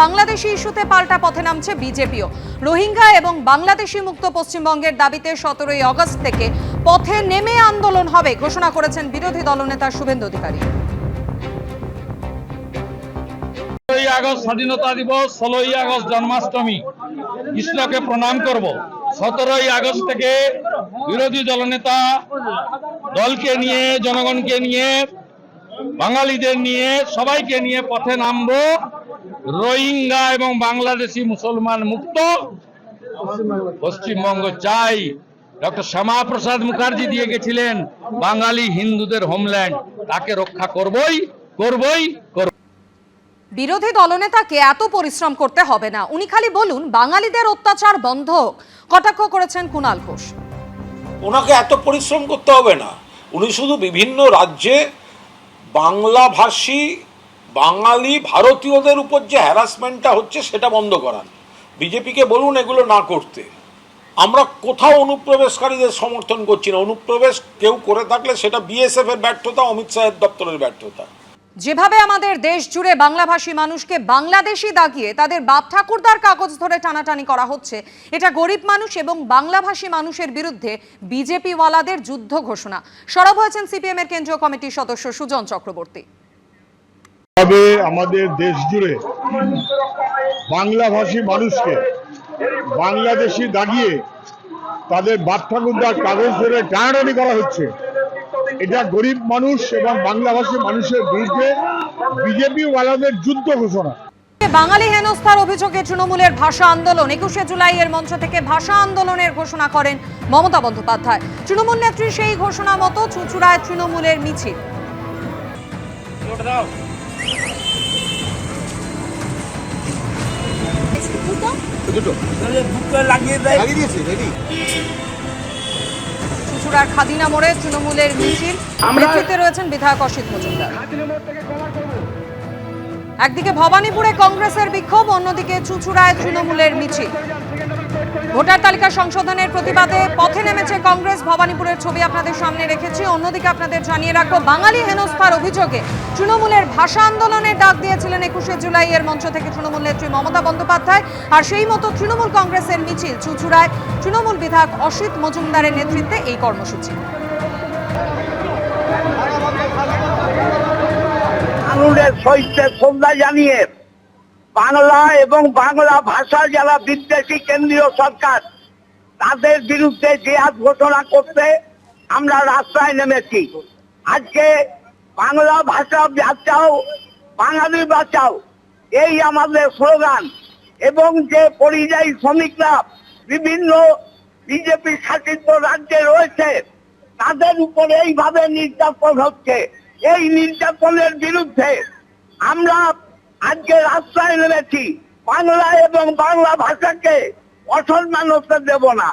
বাংলাদেশি ইস্যুতে পাল্টা পথে নামছে বিজেপিও। রোহিঙ্গা এবং বাংলাদেশি মুক্ত পশ্চিমবঙ্গের দাবিতে সতেরোই আগস্ট থেকে পথে নেমে আন্দোলন হবে, ঘোষণা করেছেন বিরোধী দলনেতা শুভেন্দু অধিকারী। আগস্ট স্বাধীনতা দিবস, ষোলোই আগস্ট জন্মাষ্টমী কৃষ্ণকে প্রণাম করব। সতেরোই আগস্ট থেকে বিরোধী দলনেতা দলকে নিয়ে, জনগণকে নিয়ে, বাঙালিদের নিয়ে, সবাইকে নিয়ে পথে নামবো। রোহিঙ্গা এবং বাংলাদেশি মুসলমান মুক্ত। পশ্চিমবঙ্গ চাই। ডক্টর শ্যামাপ্রসাদ মুখার্জি দিয়ে গেছিলেন বাঙালি হিন্দুদের হোমল্যান্ড তাকে রক্ষা করবই করবই করব। বিরোধী দলনেতাকে এত পরিশ্রম করতে হবে না। উনি খালি বলুন বাঙালিদের অত্যাচার বন্ধ কটাক্ষ করেছেন কুণাল ঘোষ। ওনাকে এত পরিশ্রম করতে হবে না। উনি শুধু বিভিন্ন রাজ্যে বাংলাভাষী বাঙালি ভারতীয়দের উপর যে হ্যারাসমেন্টটা হচ্ছে, সেটা বন্ধ করান বিজেপিকে বলুন এগুলো না করতে। আমরা কোথাও অনুপ্রবেশকারীদের সমর্থন করছি না। অনুপ্রবেশ কেউ করে থাকলে সেটা বিএসএফ এর ব্যর্থতা, অমিত শাহের দপ্তরের ব্যর্থতা। যেভাবে আমাদের দেশ জুড়ে বাংলাভাষী মানুষকে বাংলাদেশি দাগিয়ে তাদের বাপ ঠাকুরদার কাগজ ধরে টানাটানি করা হচ্ছে, এটা গরিব মানুষ এবং বাংলাভাষী মানুষের বিরুদ্ধে বিজেপি ওয়ালাদের যুদ্ধ ঘোষণা। সরব হয়েছেন সিপিএম এর কেন্দ্রীয় কমিটির সদস্য সুজন চক্রবর্তী। তবে আমাদের দেশ জুড়ে বাংলাভাষী মানুষকে বাংলাদেশি দাগিয়ে তাদের বাপ ঠাকুরদার কাগজ ধরে টানাটানি করা হচ্ছে। এটা গরিব মানুষ এবং বাংলাভাষী মানুষের বিরুদ্ধে বিজেপি ওয়ালাদের যুদ্ধ ঘোষণা। বাঙালি হেনস্থার অভিযোগে তৃণমূলের ভাষা আন্দোলন একুশে জুলাই এর মঞ্চ থেকে ভাষা আন্দোলনের ঘোষণা করেন মমতা বন্দ্যোপাধ্যায়। তৃণমূল নেত্রী সেই ঘোষণা মতো চুচুড়ায় তৃণমূলের মিছিল। চুচুড়ার খাদিনা মোড়ে তৃণমূলের মিছিল। নেতৃত্বে রয়েছেন বিধায়ক অসিত মজুমদার। একদিকে ভবানীপুরে কংগ্রেসের বিক্ষোভ অন্যদিকে চুচুড়ায় তৃণমূলের মিছিল। ভোটার তালিকা সংশোধনের প্রতিবাদে পথে নেমেছে কংগ্রেস। ভবানীপুরের ছবি আপনাদের সামনে রেখেছি। অন্যদিকে আপনাদের জানিয়ে রাখব, বাঙালি হেনস্থার অভিযোগে তৃণমূলের ভাষা আন্দোলনের ডাক দিয়েছিলেন একুশে জুলাই এর মঞ্চ থেকে তৃণমূল নেত্রী মমতা বন্দ্যোপাধ্যায়। আর সেই মতো তৃণমূল কংগ্রেসের মিছিল চুচুড়ায়। তৃণমূল বিধায়ক অসিত মজুমদারের নেতৃত্বে এই কর্মসূচি। শ্রদ্ধা জানিয়ে বাংলা এবং বাংলা ভাষা যারা বিদ্বেষী কেন্দ্রীয় সরকার, তাদের বিরুদ্ধে জেহাদ ঘোষণা করতে আমরা রাস্তায় নেমেছি। আজকে বাংলা ভাষা বাঁচাও বাঙালি বাঁচাও, এই আমাদের স্লোগান। এবং যে পরিযায়ী শ্রমিকরা বিভিন্ন বিজেপি শাসিত রাজ্যে রয়েছে, তাদের উপরে এইভাবে নির্যাতন হচ্ছে। এই নির্যাতনের বিরুদ্ধে আমরা আজকে রাস্তায় নেমেছি। বাংলা এবং বাংলা ভাষাকে অসম্মান হতে দেব না।